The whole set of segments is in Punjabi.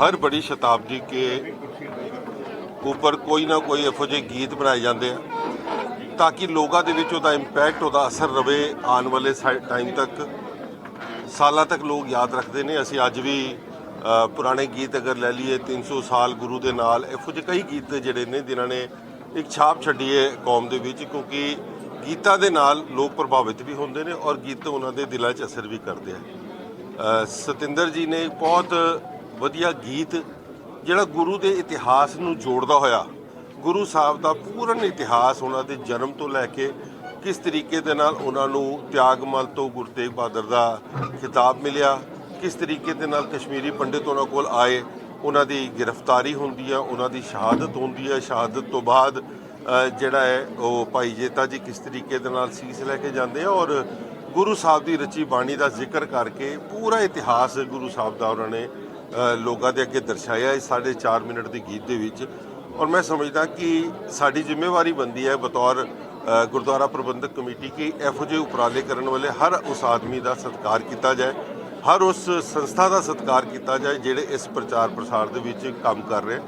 ਹਰ ਬੜੀ ਸ਼ਤਾਬਦੀ ਕੇ ਉੱਪਰ ਕੋਈ ਨਾ ਕੋਈ ਇਹੋ ਜਿਹੇ ਗੀਤ ਬਣਾਏ ਜਾਂਦੇ ਆ, ਤਾਂ ਕਿ ਲੋਕਾਂ ਦੇ ਵਿੱਚ ਉਹਦਾ ਇੰਪੈਕਟ ਉਹਦਾ ਅਸਰ ਰਵੇ ਆਉਣ ਵਾਲੇ ਟਾਈਮ ਤੱਕ। ਸਾਲਾਂ ਤੱਕ ਲੋਕ ਯਾਦ ਰੱਖਦੇ ਨੇ। ਅਸੀਂ ਅੱਜ ਵੀ ਪੁਰਾਣੇ ਗੀਤ ਅਗਰ ਲੈ ਲਈਏ 300 ਸਾਲ ਗੁਰੂ ਦੇ ਨਾਲ, ਇਹੋ ਜਿਹੇ ਕਈ ਗੀਤ ਜਿਹੜੇ ਨੇ, ਜਿਨ੍ਹਾਂ ਨੇ ਇੱਕ ਛਾਪ ਛੱਡੀ ਹੈ ਕੌਮ ਦੇ ਵਿੱਚ, ਕਿਉਂਕਿ ਗੀਤਾਂ ਦੇ ਨਾਲ ਲੋਕ ਪ੍ਰਭਾਵਿਤ ਵੀ ਹੁੰਦੇ ਨੇ ਔਰ ਗੀਤ ਉਹਨਾਂ ਦੇ ਦਿਲਾਂ 'ਚ ਅਸਰ ਵੀ ਕਰਦੇ ਆ। ਸਤਿੰਦਰ ਜੀ ਨੇ ਬਹੁਤ ਵਧੀਆ ਗੀਤ ਜਿਹੜਾ ਗੁਰੂ ਦੇ ਇਤਿਹਾਸ ਨੂੰ ਜੋੜਦਾ ਹੋਇਆ, ਗੁਰੂ ਸਾਹਿਬ ਦਾ ਪੂਰਨ ਇਤਿਹਾਸ ਉਹਨਾਂ ਦੇ ਜਨਮ ਤੋਂ ਲੈ ਕੇ ਕਿਸ ਤਰੀਕੇ ਦੇ ਨਾਲ ਉਹਨਾਂ ਨੂੰ ਤਿਆਗਮਲ ਤੋਂ ਗੁਰੂ ਤੇਗ ਬਹਾਦਰ ਦਾ ਖਿਤਾਬ ਮਿਲਿਆ, ਕਿਸ ਤਰੀਕੇ ਦੇ ਨਾਲ ਕਸ਼ਮੀਰੀ ਪੰਡਿਤ ਉਹਨਾਂ ਕੋਲ ਆਏ, ਉਹਨਾਂ ਦੀ ਗ੍ਰਿਫਤਾਰੀ ਹੁੰਦੀ ਹੈ ਉਹਨਾਂ ਦੀ ਸ਼ਹਾਦਤ ਹੁੰਦੀ ਹੈ ਸ਼ਹਾਦਤ ਤੋਂ ਬਾਅਦ ਜਿਹੜਾ ਹੈ ਉਹ ਭਾਈ ਜੇਤਾ ਜੀ ਕਿਸ ਤਰੀਕੇ ਦੇ ਨਾਲ ਸੀਸ ਲੈ ਕੇ ਜਾਂਦੇ ਆ ਔਰ ਗੁਰੂ ਸਾਹਿਬ ਦੀ ਰਚੀ ਬਾਣੀ ਦਾ ਜ਼ਿਕਰ ਕਰਕੇ ਪੂਰਾ ਇਤਿਹਾਸ ਗੁਰੂ ਸਾਹਿਬ ਦਾ ਉਹਨਾਂ ਨੇ ਲੋਕਾਂ ਦੇ ਅੱਗੇ ਦਰਸਾਇਆ ਇਸ ਸਾਢੇ 4 ਮਿੰਟ ਦੇ ਗੀਤ ਦੇ ਵਿੱਚ। ਔਰ ਮੈਂ ਸਮਝਦਾ ਕਿ ਸਾਡੀ ਜ਼ਿੰਮੇਵਾਰੀ ਬੰਦੀ ਹੈ ਬਤੌਰ ਗੁਰਦੁਆਰਾ ਪ੍ਰਬੰਧਕ ਕਮੇਟੀ ਕਿ ਇਹੋ ਜਿਹੇ ਉਪਰਾਲੇ ਕਰਨ ਵਾਲੇ ਹਰ ਉਸ ਆਦਮੀ ਦਾ ਸਤਿਕਾਰ ਕੀਤਾ ਜਾਏ, ਹਰ ਉਸ ਸੰਸਥਾ ਦਾ ਸਤਿਕਾਰ ਕੀਤਾ ਜਾਏ ਜਿਹੜੇ ਇਸ ਪ੍ਰਚਾਰ ਪ੍ਰਸਾਰ ਦੇ ਵਿੱਚ ਕੰਮ ਕਰ ਰਹੇ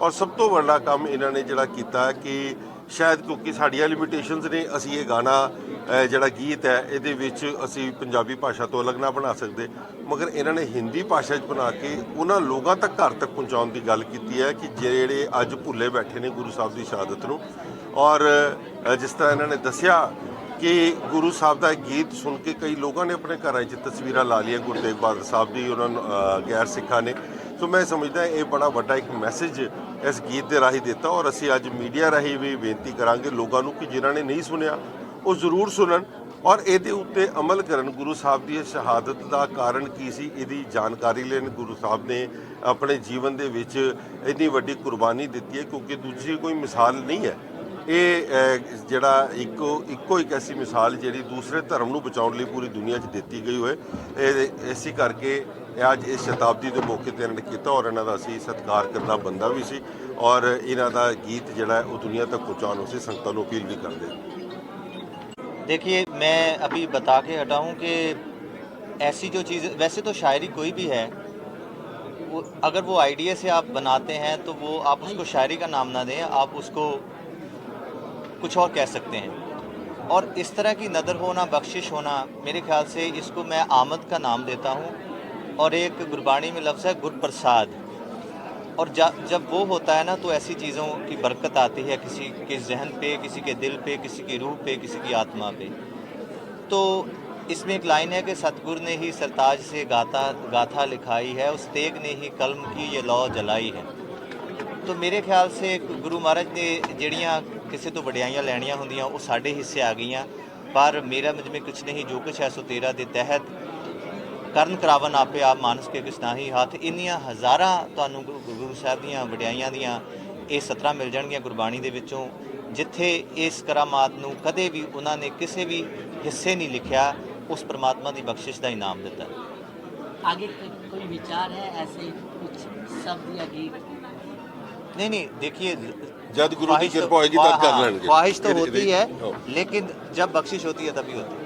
ਔਰ ਸਭ ਤੋਂ ਵੱਡਾ ਕੰਮ ਇਹਨਾਂ ਨੇ ਜਿਹੜਾ ਕੀਤਾ ਕਿ ਸ਼ਾਇਦ ਕਿਉਂਕਿ ਸਾਡੀਆਂ ਲਿਮਿਟੇਸ਼ਨਸ ਨੇ, ਅਸੀਂ ਇਹ ਗਾਣਾ ਜਿਹੜਾ ਗੀਤ ਹੈ, ਇਹਦੇ ਵਿੱਚ ਅਸੀਂ ਪੰਜਾਬੀ ਭਾਸ਼ਾ ਤੋਂ ਅਲੱਗ ਨਾ ਬਣਾ ਸਕਦੇ। ਮਗਰ ਇਹਨਾਂ ਨੇ ਹਿੰਦੀ ਭਾਸ਼ਾ 'ਚ ਬਣਾ ਕੇ ਉਹਨਾਂ ਲੋਕਾਂ ਤੱਕ, ਘਰ ਤੱਕ ਪਹੁੰਚਾਉਣ ਦੀ ਗੱਲ ਕੀਤੀ ਹੈ ਕਿ ਜਿਹੜੇ ਅੱਜ ਭੁੱਲੇ ਬੈਠੇ ਨੇ ਗੁਰੂ ਸਾਹਿਬ ਦੀ ਸ਼ਹਾਦਤ ਨੂੰ। ਔਰ ਜਿਸ ਤਰ੍ਹਾਂ ਇਹਨਾਂ ਨੇ ਦੱਸਿਆ ਕਿ ਗੁਰੂ ਸਾਹਿਬ ਦਾ ਇਹ ਗੀਤ ਸੁਣ ਕੇ ਕਈ ਲੋਕਾਂ ਨੇ ਆਪਣੇ ਘਰਾਂ 'ਚ ਤਸਵੀਰਾਂ ਲਾ ਲਈਆਂ। ਗੁਰੂ ਤੇਗ ਬਹਾਦਰ ਸਾਹਿਬ ਦੀ, ਉਹਨਾਂ ਨੂੰ ਗੈਰ ਸਿੱਖਾਂ ਨੇ। ਸੋ ਮੈਂ ਸਮਝਦਾ ਇਹ ਬੜਾ ਵੱਡਾ ਇੱਕ ਮੈਸੇਜ ਇਸ ਗੀਤ ਦੇ ਰਾਹੀਂ ਦਿੱਤਾ ਔਰ ਅਸੀਂ ਅੱਜ ਮੀਡੀਆ ਰਾਹੀਂ ਵੀ ਬੇਨਤੀ ਕਰਾਂਗੇ ਲੋਕਾਂ ਨੂੰ ਕਿ ਜਿਨ੍ਹਾਂ ਨੇ ਨਹੀਂ ਸੁਣਿਆ, ਉਹ ਜ਼ਰੂਰ ਸੁਣਨ ਔਰ ਇਹਦੇ ਉੱਤੇ ਅਮਲ ਕਰਨ। ਗੁਰੂ ਸਾਹਿਬ ਦੀ ਇਹ ਸ਼ਹਾਦਤ ਦਾ ਕਾਰਨ ਕੀ ਸੀ? ਇਹਦੀ ਜਾਣਕਾਰੀ ਲੈਣ। ਗੁਰੂ ਸਾਹਿਬ ਨੇ ਆਪਣੇ ਜੀਵਨ ਦੇ ਵਿੱਚ ਇੰਨੀ ਵੱਡੀ ਕੁਰਬਾਨੀ ਦਿੱਤੀ ਹੈ ਕਿਉਂਕਿ ਦੂਜੀ ਕੋਈ ਮਿਸਾਲ ਨਹੀਂ ਹੈ। ਇਹ ਜਿਹੜਾ ਇੱਕੋ ਇੱਕੋ ਇੱਕ ਐਸੀ ਮਿਸਾਲ ਜਿਹੜੀ ਦੂਸਰੇ ਧਰਮ ਨੂੰ ਬਚਾਉਣ ਲਈ ਪੂਰੀ ਦੁਨੀਆ 'ਚ ਦਿੱਤੀ ਗਈ ਹੋਏ, ਇਹ, ਇਸੇ ਕਰਕੇ ਇਹ ਅੱਜ ਇਸ ਸ਼ਤਾਬਦੀ ਦੇ ਮੌਕੇ ਤੇ ਇਹਨਾਂ ਨੇ ਕੀਤਾ ਔਰ ਇਹਨਾਂ ਦਾ ਅਸੀਂ ਸਤਿਕਾਰ ਕਰਨਾ ਬੰਦਾ ਵੀ ਸੀ ਔਰ ਇਹਨਾਂ ਦਾ ਗੀਤ ਜਿਹੜਾ ਹੈ ਉਹ ਦੁਨੀਆ ਤੱਕ ਪਹੁੰਚਾਉਣ ਉਸੇ ਸੰਗਤਾਂ ਨੂੰ ਅਪੀਲ ਵੀ ਕਰਦੇ ਹਾਂ देखिए मैं अभी बता के हटा हूँ कि ऐसी जो चीज़ वैसे तो शायरी कोई भी है वो अगर वो आइडिया से आप बनाते हैं तो वो आप उसको शायरी का नाम ना दें आप उसको कुछ और कह सकते हैं और इस तरह की नदर होना बख्शिश होना मेरे ख्याल से इसको मैं आमद का नाम देता हूँ और एक गुरबाणी में लफ्ज़ है गुरप्रसाद और जा- जब वो होता है ना तो ऐसी चीज़ों की बरकत आती है किसी के जहन पे किसी के दिल पे किसी की रूह पे किसी की आत्मा पे तो इसमें एक लाइन है कि सतगुर ने ही सरताज से गाता गाथा लिखाई है उस तेग ने ही कलम की ये लौ जलाई है तो ਮੇਰੇ ਖਿਆਲ ਸੇ ਗੁਰੂ ਮਹਾਰਾਜ ਨੇ ਜਿਹੜੀਆਂ ਕਿਸੇ ਤੋਂ ਵਡਿਆਈਆਂ ਲੈਣੀਆਂ ਹੁੰਦੀਆਂ ਉਹ ਸਾਡੇ ਹਿੱਸੇ ਆ ਗਈਆਂ ਪਰ ਮੇਰਾ ਮੁਝ में ਕੁਛ ਨਹੀਂ ਜੋ ਕੁਛ ਹੈ ਸੋ ਤੇਰਾ ਦੇ ਤਹਿਤ ਕਰਨ ਕਰਾਵਨ ਆਪੇ ਆਪ ਮਾਨਸ ਕੇ ਕਿਸ ਨਾਹੀ ਹੱਥ ਇੰਨੀਆਂ ਹਜ਼ਾਰਾਂ ਤੁਹਾਨੂੰ ਗੁਰੂ ਗੁਰੂ ਸਾਹਿਬ ਦੀਆਂ ਵਡਿਆਈਆਂ ਦੀਆਂ ਇਹ ਸਤਰਾਂ ਮਿਲ ਜਾਣਗੀਆਂ ਗੁਰਬਾਣੀ ਦੇ ਵਿੱਚੋਂ ਜਿੱਥੇ ਇਸ ਕਰਾਮਾਤ ਨੂੰ ਕਦੇ ਵੀ ਉਹਨਾਂ ਨੇ ਕਿਸੇ ਵੀ ਹਿੱਸੇ ਨਹੀਂ ਲਿਖਿਆ ਉਸ ਪ੍ਰਮਾਤਮਾ ਦੀ ਬਖਸ਼ਿਸ਼ ਦਾ ਇਨਾਮ ਦਿੱਤਾ आगे को- कोई विचार है ऐसे कुछ शब्द या गीत नहीं नहीं देखिए जब गुरु की ख्वाहिश तो- कृपा होएगी तब कर हाँ, लेंगे। ख्वाहिश तो ये- होती ये- है हाँ। लेकिन जब बख्शिश होती है तभी होती है